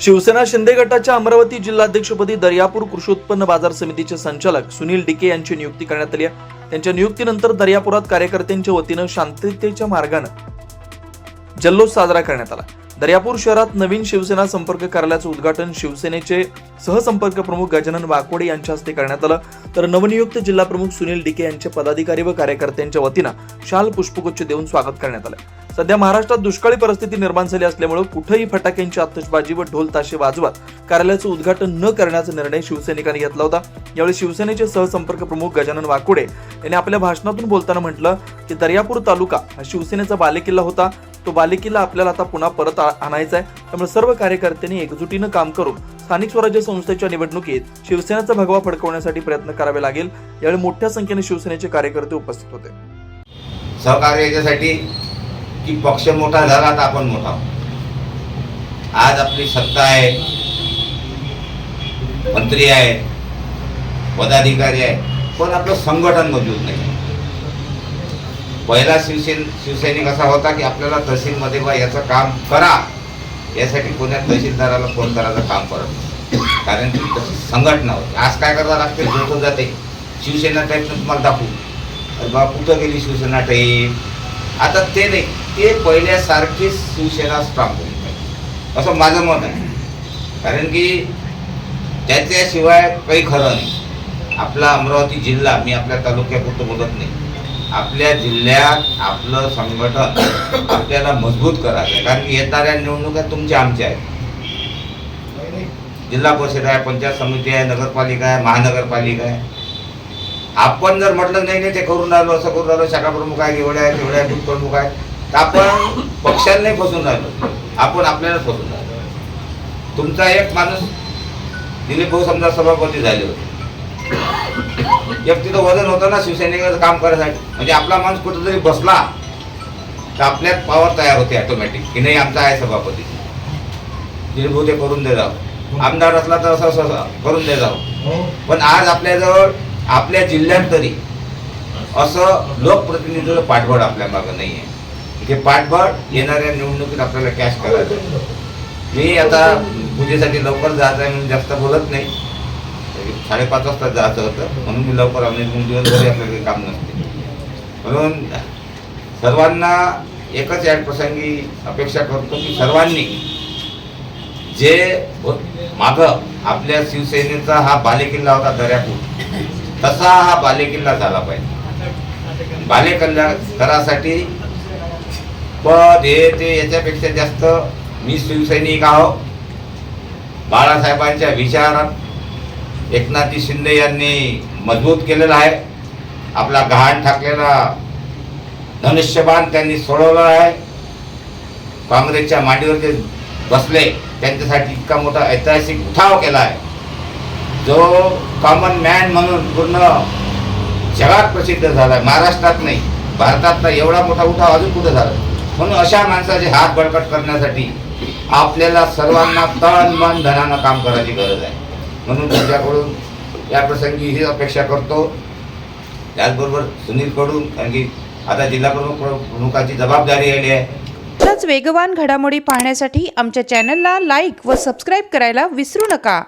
शिवसेना शिंदे गटाच्या अमरावती जिल्हाध्यक्षपदी दर्यापूर कृषी उत्पन्न बाजार समितीचे संचालक सुनील डिके यांची नियुक्ती करण्यात आली आहे. त्यांच्या नियुक्तीनंतर दर्यापुरात कार्यकर्त्यांच्या वतीनं शांततेच्या मार्गानं जल्लोष साजरा करण्यात आला. दर्यापूर शहरात नवीन शिवसेना संपर्क कार्यालयाचं उद्घाटन शिवसेनेचे सहसंपर्क प्रमुख गजानन वाकोडे यांच्या हस्ते करण्यात आलं. तर नवनियुक्त जिल्हा प्रमुख सुनील डिके यांचे पदाधिकारी व कार्यकर्त्यांच्या वतीनं शाल पुष्पगुच्छ देऊन स्वागत करण्यात आलं. सध्या महाराष्ट्रात दुष्काळी परिस्थिती निर्माण झाली असल्यामुळे कुठेही फटाक्यांची आतषबाजी व ढोल ताशे वाजवत कार्यालयाचं उद्घाटन न करण्याचा निर्णय शिवसैनिकांनी घेतला होता. यावेळी शिवसेनेचे सहसंपर्क प्रमुख गजानन वाकोडे यांनी आपल्या भाषणातून बोलताना म्हटलं की दर्यापूर तालुका हा शिवसेनेचा बालेकिल्ला होता. तो बालिकेला आपल्याला आता पुन्हा परत आणायचा आहे. त्यामुळे सर्व कार्यकर्त्यांनी एकजुटीनं काम करून स्थानिक स्वराज्य संस्थेच्या निवडणुकीत शिवसेनेचा भगवा फडकवण्यासाठी प्रयत्न करावे लागेल. यावेळी मोठ्या संख्येने शिवसेनेचे कार्यकर्ते उपस्थित होते. सहकार्य याच्यासाठी की पक्ष मोठा झाला तर आपण मोठा आज आपली सत्ता आहे. मंत्री आहे पदाधिकारी आहे पण आपलं संघटन मजबूत नाही. पहिला शिवसेन शिवसैनिक असा होता की आपल्याला तहसीलमध्ये बा याचं काम करा. यासाठी कोण्या तहसीलदाराला फोन करायचं काम करत कारण की संघटना होती. आज काय करावं लागते झोपून जाते. शिवसेना टाईप तुम्हाला दाखवू. अरे बा कुठं गेली शिवसेना टाईप आता ते नाही. ते पहिल्यासारखीच शिवसेना स्ट्रॉंग होईल असं माझं मत आहे. कारण की त्याच्याशिवाय काही खरं नाही. आपला अमरावती जिल्हा मी आपल्या तालुक्यापुरतं बोलत नाही. आपल्या जिल्ह्यात आपलं संघटन आपल्याला मजबूत करायचं आहे कारण की येणाऱ्या निवडणुका तुमच्या आमच्या आहेत. जिल्हा परिषद आहे पंचायत समिती आहे नगरपालिका आहे महानगरपालिका आहे. आपण जर म्हटलं नाही नाही ते करून राहिलो असं करून राहिलो शाखा प्रमुख आहे एवढे आहे तेवढे आहे प्रमुख आहे तर आपण पक्षांनाही फसून राहिलो. आपण आपल्याला फसून राहिलो. तुमचा एक माणूस दिलीप भाऊ समजा सभापती झाले होते. एक तिथं वजन होतं ना शिवसैनिकाचं काम करायसाठी. म्हणजे आपला माणूस कुठेतरी बसला तर आपल्यात पॉवर तयार होते ऑटोमॅटिक की नाही आमचा आहे सभापती. भाऊ ते करून दे जाऊ. आमदार असला तर असं असं करून दे जाऊ. पण आज आपल्याजवळ आपल्या जिल्ह्यात तरी असं लोकप्रतिनिधीचं पाठबळ आपल्या मागं नाही आहे ते पाठबळ येणाऱ्या निवडणुकीत आपल्याला कॅश करायचं. मी आता पूजेसाठी लवकर जायचं आहे म्हणून जास्त बोलत नाही. साडेपाच वाजता जायचं होतं म्हणून मी लवकर आलो. दोन दिवस दिवसभर आपल्याकडे काम नसते. म्हणून सर्वांना एकच या प्रसंगी अपेक्षा करतो की सर्वांनी जे मागं आपल्या शिवसेनेचा हा बालेकिल्ला होता दर्यापूर तसा हा बालेकिल्ला झाला पाहिजे. बालेकल्याण करासाठी पद हे ते याच्यापेक्षा जास्त मी शिवसैनिक आहो. बाळासाहेबांच्या विचारात एकनाथजी शिंदे यांनी मजबूत केलेला आहे. आपला गहाण ठाकलेला धनुष्यबाण त्यांनी सोडवलं आहे. काँग्रेसच्या मांडीवर जे बसले त्यांच्यासाठी इतका मोठा ऐतिहासिक उठाव केला आहे. जो कॉमन मॅन म्हणून पूर्ण जगात प्रसिद्ध झाला आहे. महाराष्ट्रात नाही भारतात एवढा मोठा उठाव अजून कुठं झाला? म्हणून अशा माणसाचे हात बळकट करण्यासाठी आपल्याला सर्वांना तन मन धनानं काम करायची गरज आहे. म्हणून तुमच्याकडून या प्रसंगी ही अपेक्षा करतो. त्याचबरोबर सुनीलकडून कारण की आता जिल्हा प्रमुख प्रमुखाची जबाबदारी आली आहे. तसंच वेगवान घडामोडी पाहण्यासाठी आमच्या चॅनलला लाईक व सबस्क्राईब करायला विसरू नका.